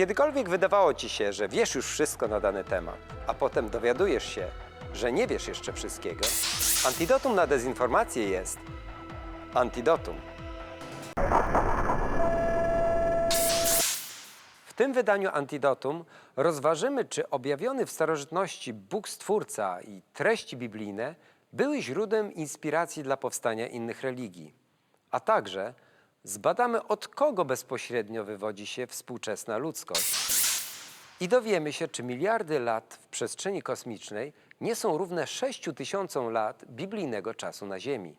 Kiedykolwiek wydawało ci się, że wiesz już wszystko na dany temat, a potem dowiadujesz się, że nie wiesz jeszcze wszystkiego? Antidotum na dezinformację jest antidotum. W tym wydaniu Antidotum rozważymy, czy objawiony w starożytności Bóg Stwórca i treści biblijne były źródłem inspiracji dla powstania innych religii. A także zbadamy, od kogo bezpośrednio wywodzi się współczesna ludzkość. I dowiemy się, czy miliardy lat w przestrzeni kosmicznej nie są równe 6 tysiącom lat biblijnego czasu na Ziemi.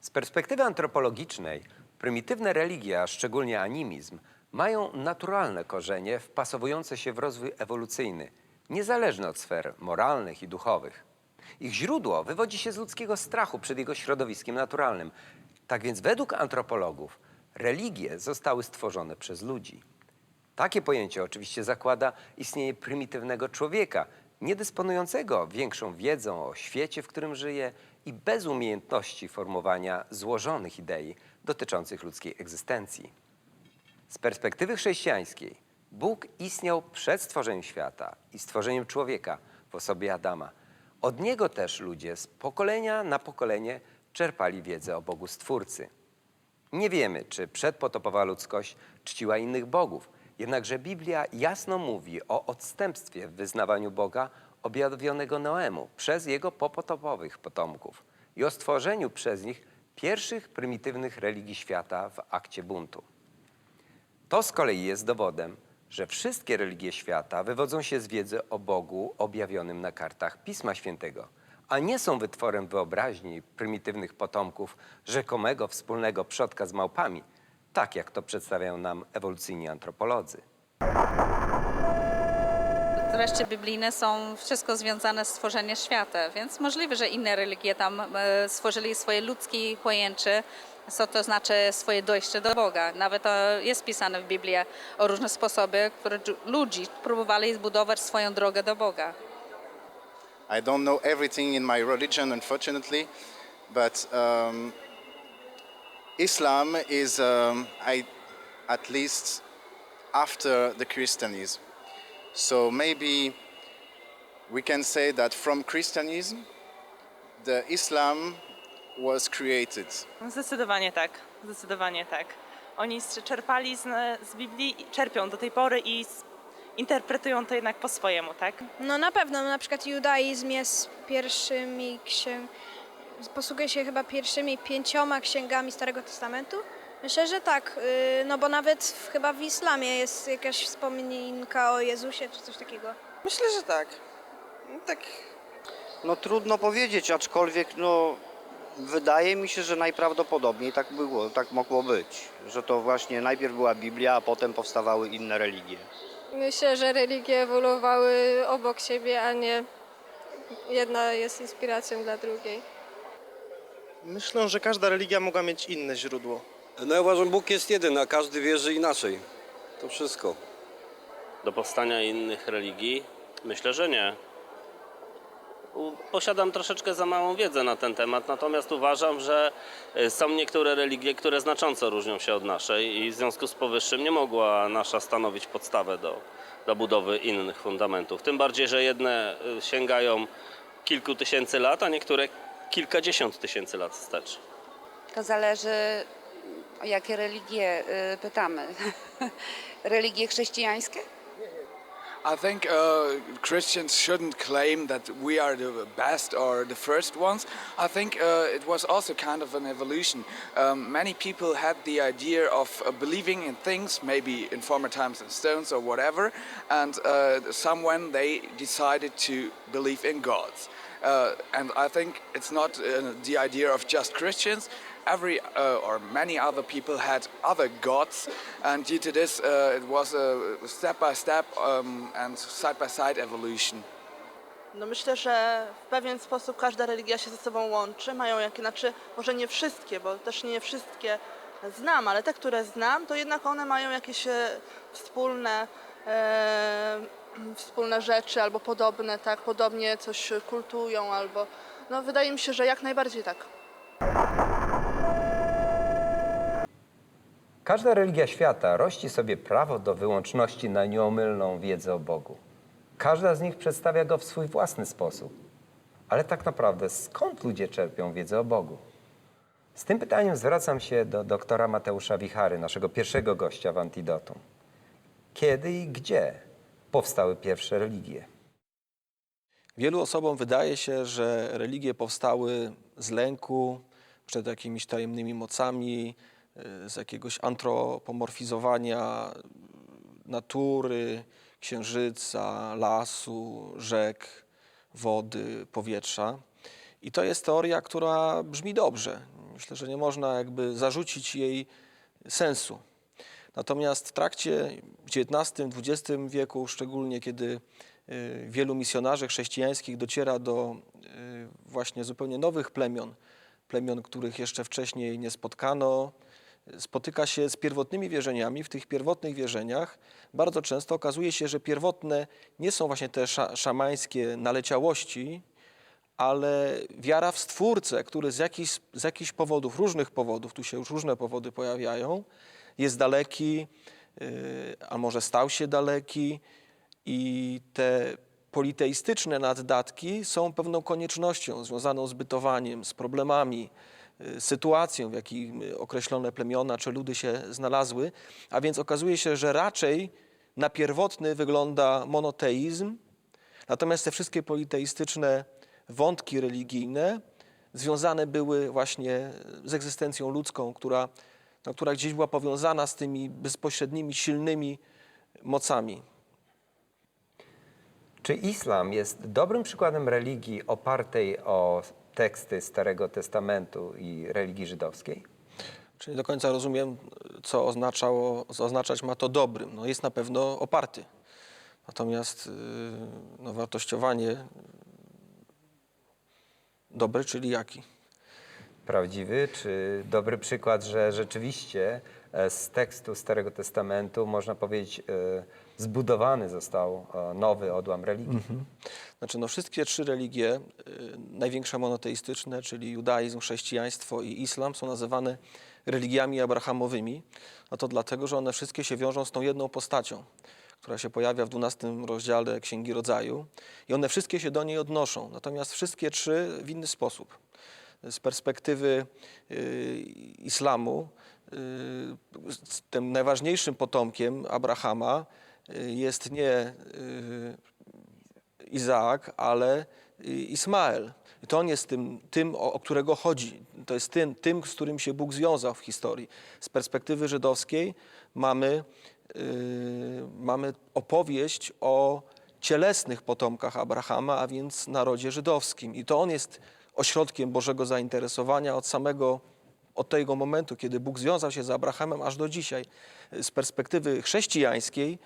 Z perspektywy antropologicznej prymitywne religie, a szczególnie animizm, mają naturalne korzenie wpasowujące się w rozwój ewolucyjny, niezależny od sfer moralnych i duchowych. Ich źródło wywodzi się z ludzkiego strachu przed jego środowiskiem naturalnym. Tak więc według antropologów religie zostały stworzone przez ludzi. Takie pojęcie oczywiście zakłada istnienie prymitywnego człowieka, niedysponującego większą wiedzą o świecie, w którym żyje i bez umiejętności formowania złożonych idei dotyczących ludzkiej egzystencji. Z perspektywy chrześcijańskiej Bóg istniał przed stworzeniem świata i stworzeniem człowieka w osobie Adama. Od niego też ludzie z pokolenia na pokolenie czerpali wiedzę o Bogu Stwórcy. Nie wiemy, czy przedpotopowa ludzkość czciła innych bogów, jednakże Biblia jasno mówi o odstępstwie w wyznawaniu Boga objawionego Noemu przez jego popotopowych potomków i o stworzeniu przez nich pierwszych prymitywnych religii świata w akcie buntu. To z kolei jest dowodem, że wszystkie religie świata wywodzą się z wiedzy o Bogu objawionym na kartach Pisma Świętego, a nie są wytworem wyobraźni prymitywnych potomków rzekomego wspólnego przodka z małpami, tak jak to przedstawiają nam ewolucyjni antropolodzy. Treści biblijne są wszystko związane z stworzeniem świata, więc możliwe, że inne religie tam e, stworzyli swoje ludzkie pojęcie, co to znaczy swoje dojście do Boga. Nawet to jest pisane w Biblii o różne sposoby, które ludzi próbowali zbudować swoją drogę do Boga. I don't know everything in my religion, unfortunately, but um, Islam is, um, I, at least after the Christianism. So maybe we can say that from Christianism, the Islam was created. Zdecydowanie tak, zdecydowanie tak. Oni czerpali z, z Biblii, i czerpią do tej pory i interpretują to jednak po swojemu, tak? No na pewno, na przykład judaizm jest pierwszymi księg... posługuje się chyba pierwszymi pięcioma księgami Starego Testamentu. Myślę, że tak, yy, no bo nawet w, chyba w islamie jest jakaś wspominka o Jezusie czy coś takiego. Myślę, że tak. Tak No trudno powiedzieć, aczkolwiek no, wydaje mi się, że najprawdopodobniej tak było, tak mogło być. Że to właśnie najpierw była Biblia, a potem powstawały inne religie. Myślę, że religie ewoluowały obok siebie, a nie jedna jest inspiracją dla drugiej. myślę, że każda religia mogła mieć inne źródło. No ja uważam, Bóg jest jeden, a każdy wierzy inaczej. To wszystko. do powstania innych religii? Myślę, że nie. Posiadam troszeczkę za małą wiedzę na ten temat, natomiast uważam, że y, są niektóre religie, które znacząco różnią się od naszej i w związku z powyższym nie mogła nasza stanowić podstawę do, do budowy innych fundamentów. Tym bardziej, że jedne y, sięgają kilku tysięcy lat, a niektóre kilkadziesiąt tysięcy lat wstecz. To zależy, o jakie religie y, pytamy. religie chrześcijańskie? I think uh, Christians shouldn't claim that we are the best or the first ones. I think uh, it was also kind of an evolution. Um, many people had the idea of uh, believing in things, maybe in former times in stones or whatever, and uh, someone they decided to believe in gods. Uh, and I think it's not uh, the idea of just Christians. Every uh, or many other people had other gods, and due to this, uh, it was a step by step um, and side by side evolution. No myślę, że w pewien sposób każda religia się ze sobą łączy. Mają jakie, znaczy może nie wszystkie, bo też nie wszystkie znam, ale te, które znam, to jednak one mają jakieś e, wspólne, e, wspólne rzeczy albo podobne, tak, podobnie coś kultują albo, no wydaje mi się, że jak najbardziej tak. Każda religia świata rości sobie prawo do wyłączności na nieomylną wiedzę o Bogu. Każda z nich przedstawia go w swój własny sposób. Ale tak naprawdę skąd ludzie czerpią wiedzę o Bogu? Z tym pytaniem zwracam się do doktora Mateusza Wichary, naszego pierwszego gościa w Antidotum. Kiedy i gdzie powstały pierwsze religie? Wielu osobom wydaje się, że religie powstały z lęku przed jakimiś tajemnymi mocami, z jakiegoś antropomorfizowania natury, księżyca, lasu, rzek, wody, powietrza. I to jest teoria, która brzmi dobrze. Myślę, że nie można jakby zarzucić jej sensu. Natomiast w trakcie XIX-XX wieku, szczególnie kiedy y, wielu misjonarzy chrześcijańskich dociera do y, właśnie zupełnie nowych plemion, plemion, których jeszcze wcześniej nie spotkano, spotyka się z pierwotnymi wierzeniami. W tych pierwotnych wierzeniach bardzo często okazuje się, że pierwotne nie są właśnie te sza, szamańskie naleciałości, ale wiara w Stwórcę, który z jakichś, z jakichś powodów, różnych powodów, tu się już różne powody pojawiają, jest daleki, yy, a może stał się daleki i te politeistyczne naddatki są pewną koniecznością związaną z bytowaniem, z problemami, sytuacją, w jakiej określone plemiona czy ludy się znalazły, a więc okazuje się, że raczej na pierwotny wygląda monoteizm, natomiast te wszystkie politeistyczne wątki religijne związane były właśnie z egzystencją ludzką, która, no, która gdzieś była powiązana z tymi bezpośrednimi, silnymi mocami. Czy islam jest dobrym przykładem religii opartej o teksty Starego Testamentu i religii żydowskiej? Czyli do końca rozumiem, co, oznaczało, co oznaczać ma to dobrym. No jest na pewno oparty. Natomiast yy, no, wartościowanie dobry, czyli jaki? Prawdziwy czy dobry przykład, że rzeczywiście e, z tekstu Starego Testamentu można powiedzieć e, zbudowany został e, nowy odłam religii? Znaczy, no wszystkie trzy religie, y, największe monoteistyczne, czyli judaizm, chrześcijaństwo i islam, są nazywane religiami abrahamowymi. No to dlatego, że one wszystkie się wiążą z tą jedną postacią, która się pojawia w 12 rozdziale Księgi Rodzaju i one wszystkie się do niej odnoszą. Natomiast wszystkie trzy w inny sposób. Z perspektywy y, islamu, tym najważniejszym potomkiem Abrahama jest nie y, Izaak, ale Ismael. To on jest tym, tym o, o którego chodzi. To jest tym, tym, z którym się Bóg związał w historii. Z perspektywy żydowskiej mamy, yy, mamy opowieść o cielesnych potomkach Abrahama, a więc narodzie żydowskim. I to on jest ośrodkiem Bożego zainteresowania od samego od tego momentu, kiedy Bóg związał się z Abrahamem, aż do dzisiaj. Z perspektywy chrześcijańskiej,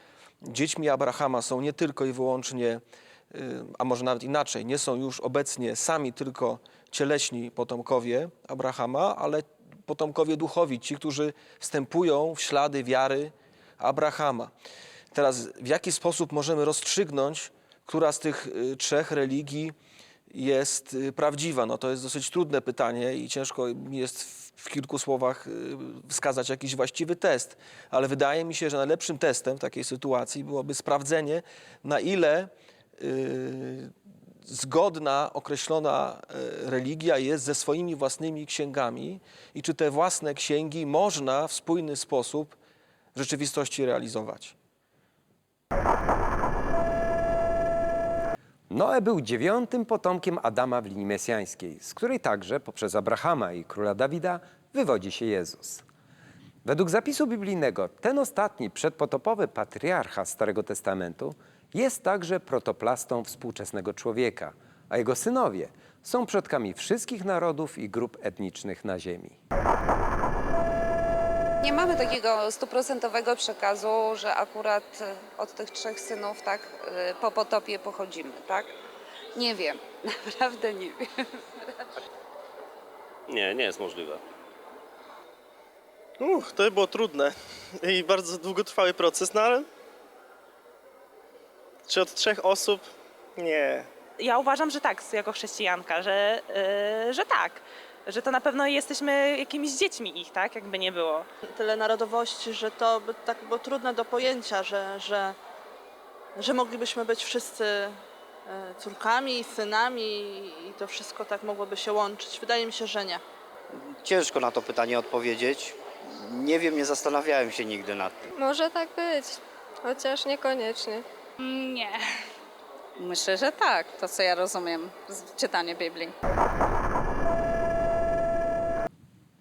dziećmi Abrahama są nie tylko i wyłącznie, y, a może nawet inaczej, nie są już obecnie sami tylko cieleśni potomkowie Abrahama, ale potomkowie duchowi, ci, którzy wstępują w ślady wiary Abrahama. Teraz w jaki sposób możemy rozstrzygnąć, która z tych y, trzech religii jest y, prawdziwa? No to jest dosyć trudne pytanie i ciężko mi jest w- kilku słowach y, wskazać jakiś właściwy test, ale wydaje mi się, że najlepszym testem w takiej sytuacji byłoby sprawdzenie, na ile y, zgodna, określona y, religia jest ze swoimi własnymi księgami i czy te własne księgi można w spójny sposób w rzeczywistości realizować. Noe był dziewiątym potomkiem Adama w linii mesjańskiej, z której także poprzez Abrahama i króla Dawida wywodzi się Jezus. Według zapisu biblijnego ten ostatni przedpotopowy patriarcha Starego Testamentu jest także protoplastą współczesnego człowieka, a jego synowie są przodkami wszystkich narodów i grup etnicznych na ziemi. Nie mamy takiego stuprocentowego przekazu, że akurat y, od tych trzech synów tak y, po potopie pochodzimy, tak? Nie wiem, naprawdę nie wiem. Nie, nie jest możliwe. Uch, to było trudne i bardzo długotrwały proces, no ale... Czy od trzech osób? Nie. Ja uważam, że tak, jako chrześcijanka, że, yy, że tak. Że to na pewno jesteśmy jakimiś dziećmi ich, tak? Jakby nie było. Tyle narodowości, że to by tak było trudne do pojęcia, że, że, że moglibyśmy być wszyscy e, córkami, synami i to wszystko tak mogłoby się łączyć. Wydaje mi się, że nie. Ciężko na to pytanie odpowiedzieć. Nie wiem, nie zastanawiałem się nigdy nad tym. Może tak być, chociaż niekoniecznie. Nie. Myślę, że tak, to co ja rozumiem z czytania Biblii.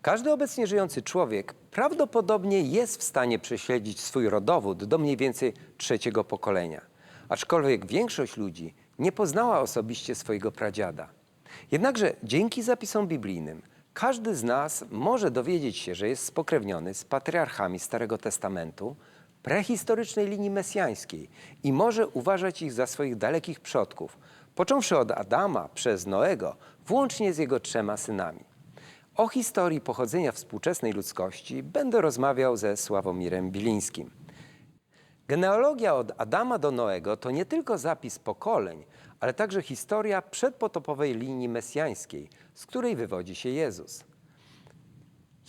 Każdy obecnie żyjący człowiek prawdopodobnie jest w stanie prześledzić swój rodowód do mniej więcej trzeciego pokolenia. Aczkolwiek większość ludzi nie poznała osobiście swojego pradziada. Jednakże dzięki zapisom biblijnym każdy z nas może dowiedzieć się, że jest spokrewniony z patriarchami Starego Testamentu, prehistorycznej linii mesjańskiej i może uważać ich za swoich dalekich przodków, począwszy od Adama przez Noego, włącznie z jego trzema synami. O historii pochodzenia współczesnej ludzkości będę rozmawiał ze Sławomirem Bilińskim. Genealogia od Adama do Noego to nie tylko zapis pokoleń, ale także historia przedpotopowej linii mesjańskiej, z której wywodzi się Jezus.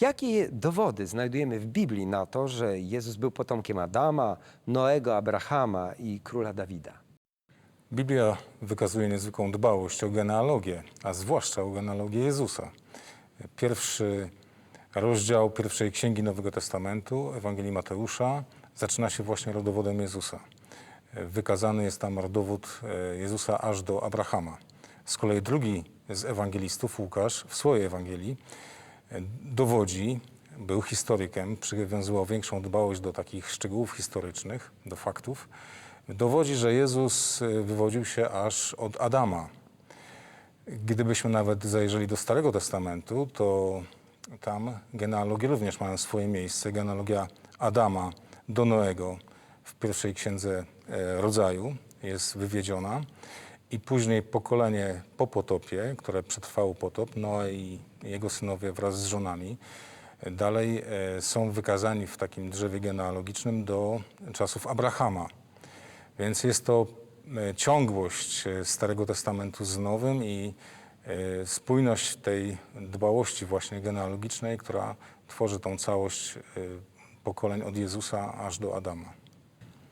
Jakie dowody znajdujemy w Biblii na to, że Jezus był potomkiem Adama, Noego, Abrahama i króla Dawida? Biblia wykazuje niezwykłą dbałość o genealogię, a zwłaszcza o genealogię Jezusa. Pierwszy rozdział pierwszej księgi Nowego Testamentu, Ewangelii Mateusza, zaczyna się właśnie rodowodem Jezusa. Wykazany jest tam rodowód e, Jezusa aż do Abrahama. Z kolei drugi z ewangelistów, Łukasz, w swojej Ewangelii e, dowodzi, był historykiem, przywiązywał większą dbałość do takich szczegółów historycznych, do faktów, dowodzi, że Jezus e, wywodził się aż od Adama. Gdybyśmy nawet zajrzeli do Starego Testamentu, to tam genealogie również mają swoje miejsce. Genealogia Adama do Noego w pierwszej księdze e, rodzaju jest wywiedziona i później pokolenie po potopie, które przetrwało potop, Noe i jego synowie wraz z żonami, e, dalej e, są wykazani w takim drzewie genealogicznym do czasów Abrahama. Więc jest to ciągłość e, Starego Testamentu z Nowym i e, spójność tej dbałości właśnie genealogicznej, która tworzy tą całość e, pokoleń od Jezusa aż do Adama.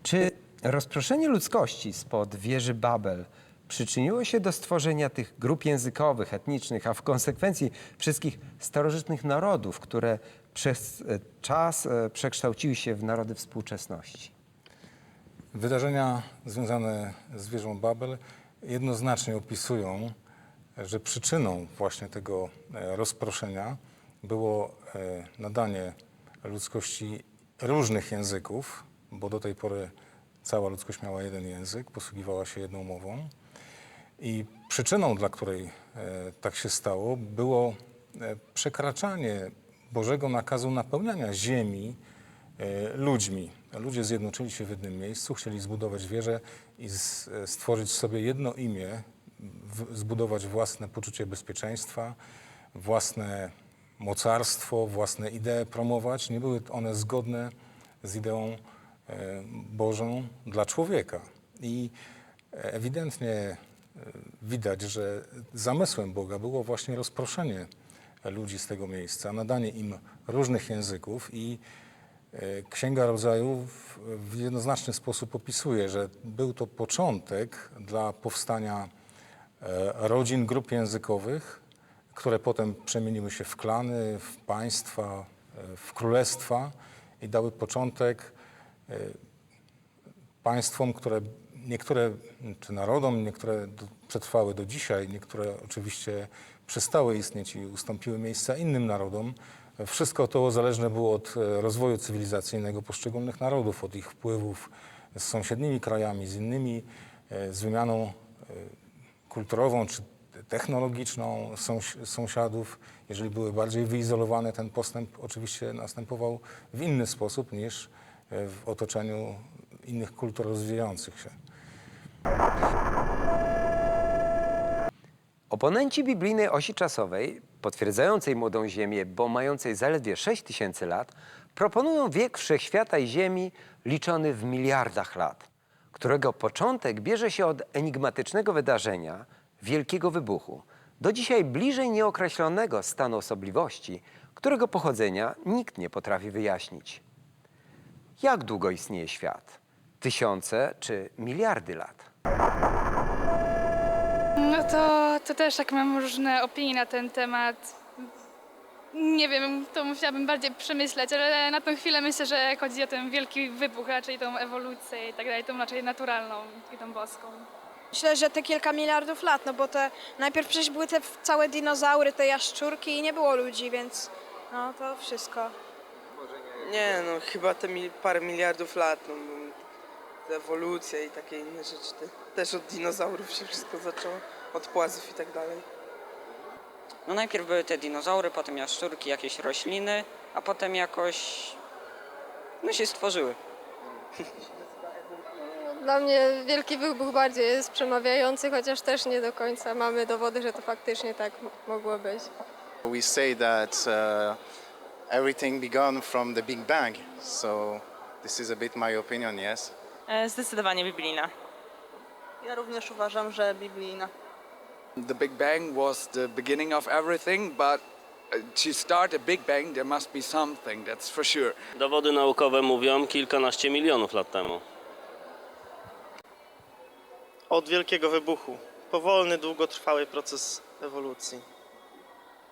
Czy rozproszenie ludzkości spod wieży Babel przyczyniło się do stworzenia tych grup językowych, etnicznych, a w konsekwencji wszystkich starożytnych narodów, które przez e, czas e, przekształciły się w narody współczesności? Wydarzenia związane z wieżą Babel jednoznacznie opisują, że przyczyną właśnie tego e, rozproszenia było e, nadanie ludzkości różnych języków, bo do tej pory cała ludzkość miała jeden język, posługiwała się jedną mową. I przyczyną, dla której e, tak się stało, było przekraczanie Bożego nakazu napełniania ziemi ludźmi. Ludzie zjednoczyli się w jednym miejscu, chcieli zbudować wieżę i stworzyć sobie jedno imię, zbudować własne poczucie bezpieczeństwa, własne mocarstwo, własne idee promować. Nie były one zgodne z ideą e, Bożą dla człowieka. I ewidentnie e, widać, że zamysłem Boga było właśnie rozproszenie ludzi z tego miejsca, nadanie im różnych języków i Księga Rodzaju w, jednoznaczny sposób opisuje, że był to początek dla powstania e, rodzin, grup językowych, które potem przemieniły się w klany, w państwa, e, w królestwa i dały początek e, państwom, które niektóre, czy narodom, niektóre przetrwały do dzisiaj, niektóre oczywiście przestały istnieć i ustąpiły miejsca innym narodom. Wszystko to zależne było od e, rozwoju cywilizacyjnego poszczególnych narodów, od ich wpływów z sąsiednimi krajami, z innymi, e, z wymianą e, kulturową czy technologiczną sąs- sąsiadów. Jeżeli były bardziej wyizolowane, ten postęp oczywiście następował w inny sposób niż w otoczeniu innych kultur rozwijających się. Oponenci biblijnej osi czasowej, potwierdzającej młodą Ziemię, bo mającej zaledwie 6 tysięcy lat, proponują wiek wszechświata i Ziemi liczony w miliardach lat, którego początek bierze się od enigmatycznego wydarzenia, wielkiego wybuchu, do dzisiaj bliżej nieokreślonego stanu osobliwości, którego pochodzenia nikt nie potrafi wyjaśnić. Jak długo istnieje świat? Tysiące czy miliardy lat? To, to też tak mam różne opinie na ten temat. Nie wiem, to musiałabym bardziej przemyśleć, ale na tę chwilę myślę, że chodzi o ten wielki wybuch, raczej tą ewolucję i tak dalej, tą raczej naturalną i tą boską. Myślę, że te kilka miliardów lat, no bo te najpierw przecież były te całe dinozaury, te jaszczurki i nie było ludzi, więc no to wszystko. Nie, no chyba te mil, parę miliardów lat, no, ewolucja i takie inne rzeczy. Te, też od dinozaurów się wszystko zaczęło, od płazów i tak dalej. No najpierw były te dinozaury, potem jaszczurki, jakieś rośliny, a potem jakoś no się stworzyły. Dla mnie wielki wybuch bardziej jest przemawiający, chociaż też nie do końca mamy dowody, że to faktycznie tak m- mogło być. We say that uh, everything began from the Big Bang. So this is a bit my opinion, yes. E, Zdecydowanie biblijna. Ja również uważam, że biblijna. The Big Bang was the beginning of everything, but uh, to start a Big Bang, there must be something, that's for sure. Dowody naukowe mówią kilkanaście milionów lat temu. Od wielkiego wybuchu. Powolny, długotrwały proces ewolucji.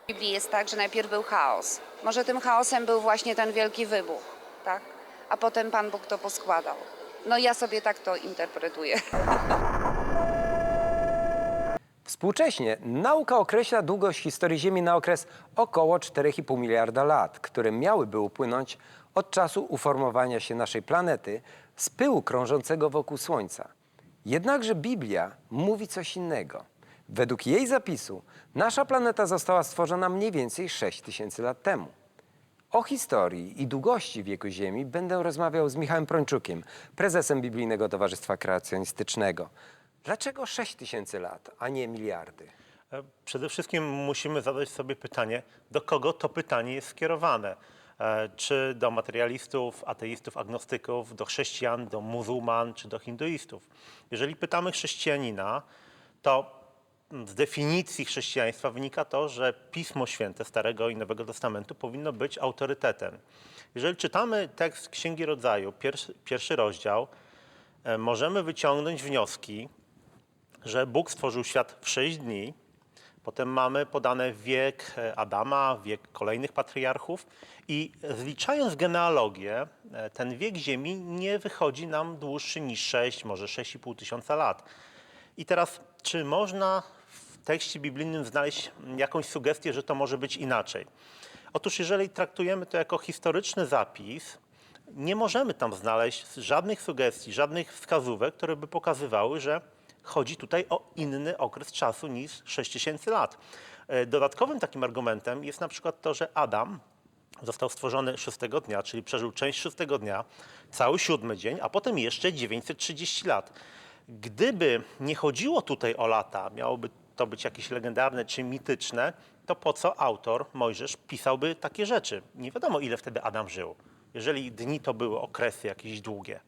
W Biblii jest tak, że najpierw był chaos. Może tym chaosem był właśnie ten wielki wybuch, tak? A potem Pan Bóg to poskładał. No ja sobie tak to interpretuję. Współcześnie nauka określa długość historii Ziemi na okres około 4,5 miliarda lat, które miałyby upłynąć od czasu uformowania się naszej planety z pyłu krążącego wokół Słońca. Jednakże Biblia mówi coś innego. Według jej zapisu nasza planeta została stworzona mniej więcej 6 tysięcy lat temu. O historii i długości wieku Ziemi będę rozmawiał z Michałem Prończukiem, prezesem Biblijnego Towarzystwa Kreacjonistycznego. Dlaczego 6 tysięcy lat, a nie miliardy? E, Przede wszystkim musimy zadać sobie pytanie, do kogo to pytanie jest skierowane. E, Czy do materialistów, ateistów, agnostyków, do chrześcijan, do muzułman, czy do hinduistów. Jeżeli pytamy chrześcijanina, to z definicji chrześcijaństwa wynika to, że Pismo Święte Starego i Nowego Testamentu powinno być autorytetem. Jeżeli czytamy tekst Księgi Rodzaju, pierwszy, pierwszy rozdział, e, możemy wyciągnąć wnioski, że Bóg stworzył świat w sześć dni. Potem mamy podane wiek Adama, wiek kolejnych patriarchów i zliczając genealogię, e, ten wiek Ziemi nie wychodzi nam dłuższy niż 6, może 6,5 tysiąca lat. I teraz, czy można w tekście biblijnym znaleźć jakąś sugestię, że to może być inaczej? Otóż jeżeli traktujemy to jako historyczny zapis, nie możemy tam znaleźć żadnych sugestii, żadnych wskazówek, które by pokazywały, że chodzi tutaj o inny okres czasu niż 6000 lat. E, Dodatkowym takim argumentem jest na przykład to, że Adam został stworzony szóstego dnia, czyli przeżył część szóstego dnia, cały siódmy dzień, a potem jeszcze 930 lat. Gdyby nie chodziło tutaj o lata, miałoby to być jakieś legendarne czy mityczne, to po co autor, Mojżesz, pisałby takie rzeczy? Nie wiadomo, ile wtedy Adam żył, jeżeli dni to były okresy jakieś długie.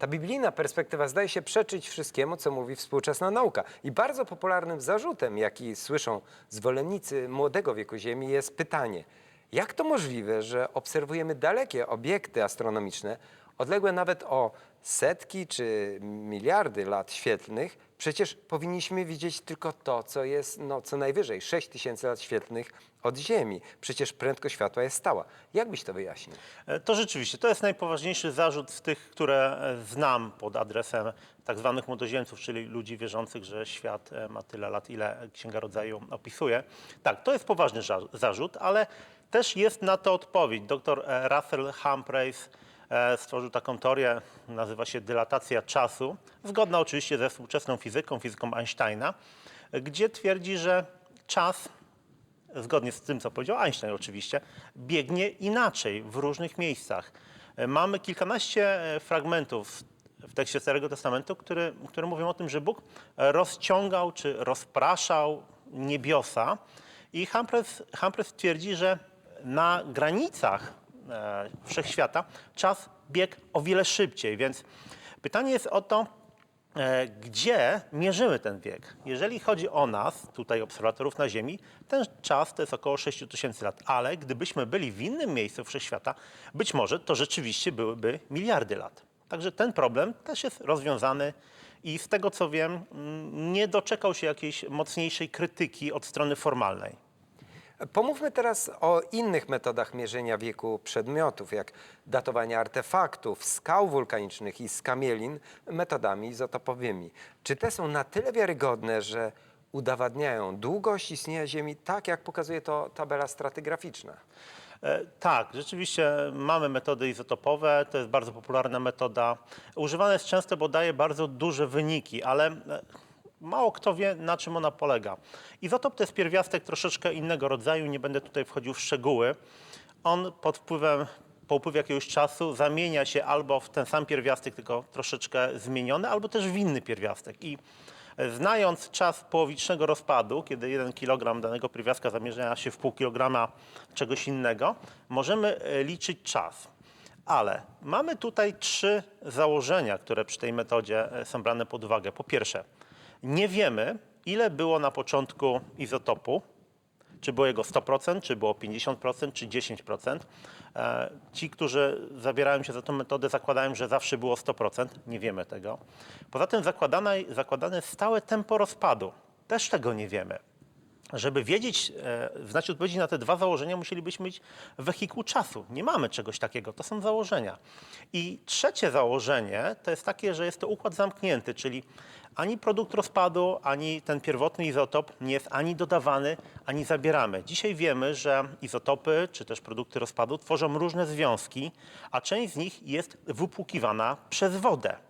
Ta biblijna perspektywa zdaje się przeczyć wszystkiemu, co mówi współczesna nauka. I bardzo popularnym zarzutem, jaki słyszą zwolennicy młodego wieku Ziemi, jest pytanie: jak to możliwe, że obserwujemy dalekie obiekty astronomiczne, odległe nawet o setki czy miliardy lat świetlnych? Przecież powinniśmy widzieć tylko to, co jest no, co najwyżej 6 tysięcy lat świetlnych od Ziemi. Przecież prędkość światła jest stała. Jak byś to wyjaśnił? E, To rzeczywiście, to jest najpoważniejszy zarzut z tych, które e, znam pod adresem tak zwanych młodoziemców, czyli ludzi wierzących, że świat e, ma tyle lat, ile Księga Rodzaju opisuje. Tak, to jest poważny zarzut, ale też jest na to odpowiedź. E, Russell Humphreys stworzył taką teorię, nazywa się dylatacja czasu, zgodna oczywiście ze współczesną fizyką, fizyką Einsteina, e, gdzie twierdzi, że czas zgodnie z tym, co powiedział Einstein oczywiście, biegnie inaczej w różnych miejscach. E, Mamy kilkanaście e, fragmentów w tekście Starego Testamentu, które, które mówią o tym, że Bóg rozciągał czy rozpraszał niebiosa i Humphreys, Humphreys twierdzi, że na granicach e, wszechświata czas biegł o wiele szybciej, więc pytanie jest o to, e, gdzie mierzymy ten wiek. Jeżeli chodzi o nas, tutaj obserwatorów na Ziemi, ten czas to jest około 6 tysięcy lat, ale gdybyśmy byli w innym miejscu wszechświata, być może to rzeczywiście byłyby miliardy lat. Także ten problem też jest rozwiązany i z tego co wiem, mm, nie doczekał się jakiejś mocniejszej krytyki od strony formalnej. Pomówmy teraz o innych metodach mierzenia wieku przedmiotów, jak datowanie artefaktów, skał wulkanicznych i skamielin metodami izotopowymi. Czy te są na tyle wiarygodne, że udowadniają długość istnienia Ziemi, tak jak pokazuje to tabela stratygraficzna? E, Tak, rzeczywiście mamy metody izotopowe, to jest bardzo popularna metoda. Używana jest często, bo daje bardzo duże wyniki, ale e, mało kto wie, na czym ona polega. Izotop to jest pierwiastek troszeczkę innego rodzaju, nie będę tutaj wchodził w szczegóły. On pod wpływem, po upływie jakiegoś czasu zamienia się albo w ten sam pierwiastek, tylko troszeczkę zmieniony, albo też w inny pierwiastek. I e, Znając czas połowicznego rozpadu, kiedy 1 kg danego pierwiastka zamienia się w pół kilograma czegoś innego, możemy e, liczyć czas. Ale mamy tutaj trzy założenia, które przy tej metodzie e, są brane pod uwagę. Po pierwsze, nie wiemy, ile było na początku izotopu, czy było jego 100%, czy było 50%, czy 10%. E, Ci, którzy zabierają się za tę metodę, zakładają, że zawsze było 100%. Nie wiemy tego. Poza tym zakładane, zakładane stałe tempo rozpadu. Też tego nie wiemy. Żeby wiedzieć, e, znać odpowiedzi na te dwa założenia, musielibyśmy mieć wehikuł czasu. Nie mamy czegoś takiego, to są założenia. I trzecie założenie to jest takie, że jest to układ zamknięty, czyli ani produkt rozpadu, ani ten pierwotny izotop nie jest ani dodawany, ani zabieramy. Dzisiaj wiemy, że izotopy czy też produkty rozpadu tworzą różne związki, a część z nich jest wypłukiwana przez wodę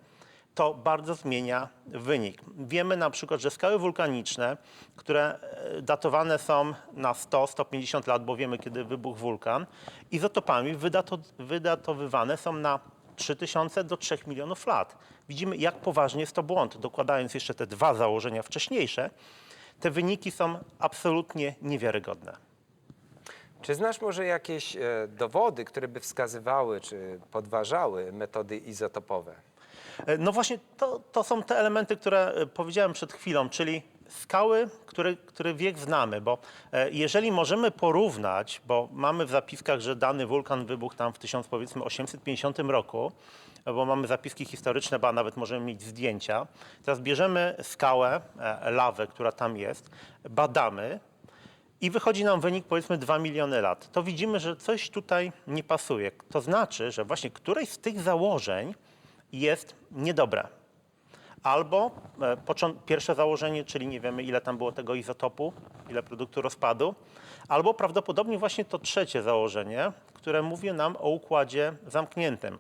to bardzo zmienia wynik. Wiemy na przykład, że skały wulkaniczne, które e, datowane są na 100-150 lat, bo wiemy kiedy wybuchł wulkan, izotopami wydato, wydatowywane są na 3000 do 3 milionów lat. Widzimy, jak poważnie jest to błąd. Dokładając jeszcze te dwa założenia wcześniejsze, te wyniki są absolutnie niewiarygodne. Czy znasz może jakieś e, dowody, które by wskazywały czy podważały metody izotopowe? E, No właśnie, to, to są te elementy, które e, powiedziałem przed chwilą, czyli skały, które, które wiek znamy, bo e, jeżeli możemy porównać, bo mamy w zapiskach, że dany wulkan wybuchł tam w 1850 roku, bo mamy zapiski historyczne, ba nawet możemy mieć zdjęcia. Teraz bierzemy skałę, lawę, która tam jest, badamy, i wychodzi nam wynik powiedzmy 2 miliony lat, to widzimy, że coś tutaj nie pasuje. To znaczy, że właśnie któreś z tych założeń jest niedobre. Albo e, pierwsze założenie, czyli nie wiemy ile tam było tego izotopu, ile produktu rozpadu, albo prawdopodobnie właśnie to trzecie założenie, które mówi nam o układzie zamkniętym.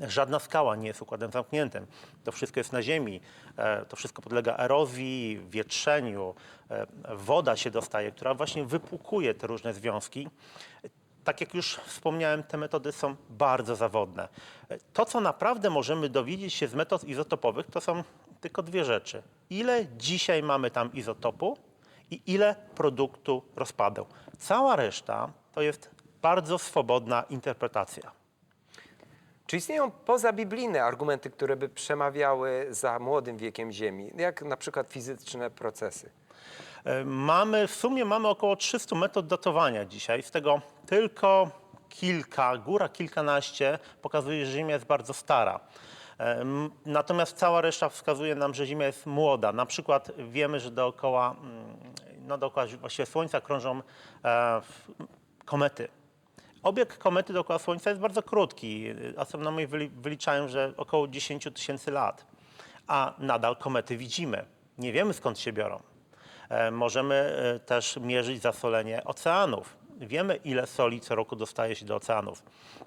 Żadna skała nie jest układem zamkniętym. To wszystko jest na ziemi, e, to wszystko podlega erozji, wietrzeniu, e, woda się dostaje, która właśnie wypłukuje te różne związki. Tak jak już wspomniałem, te metody są bardzo zawodne. To, co naprawdę możemy dowiedzieć się z metod izotopowych, to są tylko dwie rzeczy. Ile dzisiaj mamy tam izotopu i ile produktu rozpadu. Cała reszta to jest bardzo swobodna interpretacja. Czy istnieją pozabiblijne argumenty, które by przemawiały za młodym wiekiem Ziemi, jak na przykład fizyczne procesy? E, Mamy, w sumie mamy około 300 metod datowania dzisiaj, z tego tylko kilka, góra kilkanaście pokazuje, że Ziemia jest bardzo stara. E, Natomiast cała reszta wskazuje nam, że Ziemia jest młoda. Na przykład wiemy, że dookoła, no dookoła właściwie Słońca krążą e, komety. Obieg komety dookoła Słońca jest bardzo krótki. Astronomowie wyli- wyliczają, że około 10 tysięcy lat. A nadal komety widzimy. Nie wiemy skąd się biorą. E, Możemy e, też mierzyć zasolenie oceanów. Wiemy, ile soli co roku dostaje się do oceanów.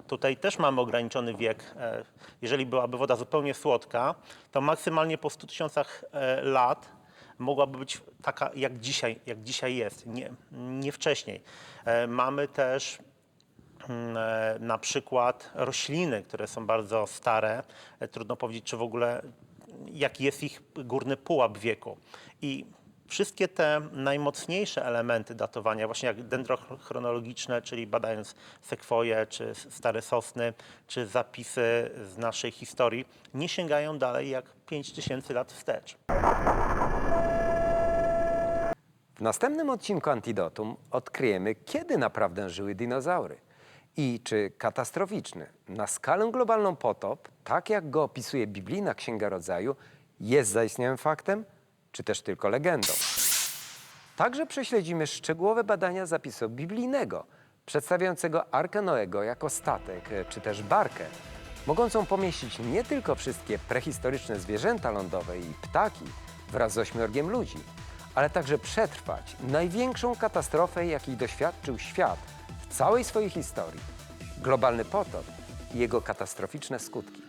Tutaj też mamy ograniczony wiek. E, Jeżeli byłaby woda zupełnie słodka, to maksymalnie po 100 tysiącach e, lat mogłaby być taka, jak dzisiaj, jak dzisiaj jest, nie, nie wcześniej. E, Mamy też mm, na przykład rośliny, które są bardzo stare. Trudno powiedzieć, czy w ogóle jaki jest ich górny pułap wieku. I Wszystkie te najmocniejsze elementy datowania, właśnie jak dendrochronologiczne, czyli badając sekwoje, czy stare sosny, czy zapisy z naszej historii, nie sięgają dalej jak 5000 lat wstecz. W następnym odcinku Antidotum odkryjemy, kiedy naprawdę żyły dinozaury i czy katastroficzny na skalę globalną potop, tak jak go opisuje biblijna Księga Rodzaju, jest zaistniałym faktem, czy też tylko legendą. Także prześledzimy szczegółowe badania zapisu biblijnego, przedstawiającego Arkę Noego jako statek, e, czy też barkę, mogącą pomieścić nie tylko wszystkie prehistoryczne zwierzęta lądowe i ptaki wraz z ośmiorgiem ludzi, ale także przetrwać największą katastrofę, jakiej doświadczył świat w całej swojej historii globalny potop i jego katastroficzne skutki.